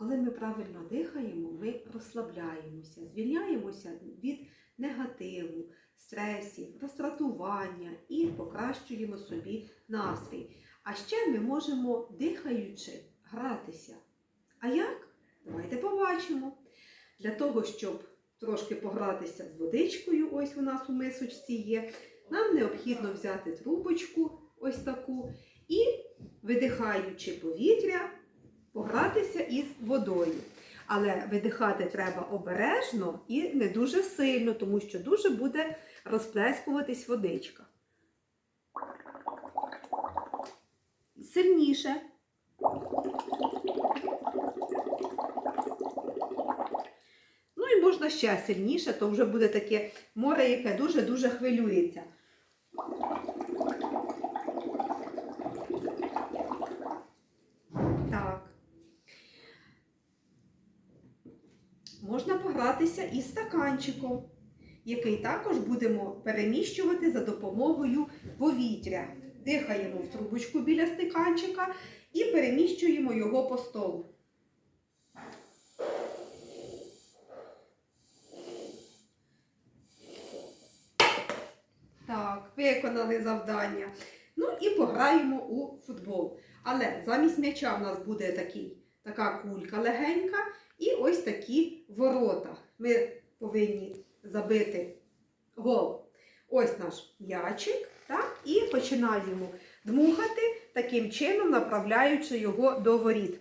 Коли ми правильно дихаємо, ми розслабляємося, звільняємося від негативу, стресів, розтратування і покращуємо собі настрій. А ще ми можемо, дихаючи, гратися. А як? Давайте побачимо. Для того, щоб трошки погратися з водичкою, ось у нас у мисочці є, нам необхідно взяти трубочку, ось таку, і, видихаючи повітря, погратися із водою. Але видихати треба обережно і не дуже сильно, тому що дуже буде розплескуватись водичка. Сильніше. Ну і можна ще сильніше, то вже буде таке море, яке дуже-дуже хвилюється. Так. Можна погратися із стаканчиком, який також будемо переміщувати за допомогою повітря. Дихаємо в трубочку біля стаканчика і переміщуємо його по столу. Так, виконали завдання. Ну і пограємо у футбол. Але замість м'яча в нас буде такий, така кулька легенька і ось такі ворота. Ми повинні забити гол. Ось наш м'ячик. Так, і починаємо дмухати, таким чином направляючи його до воріт.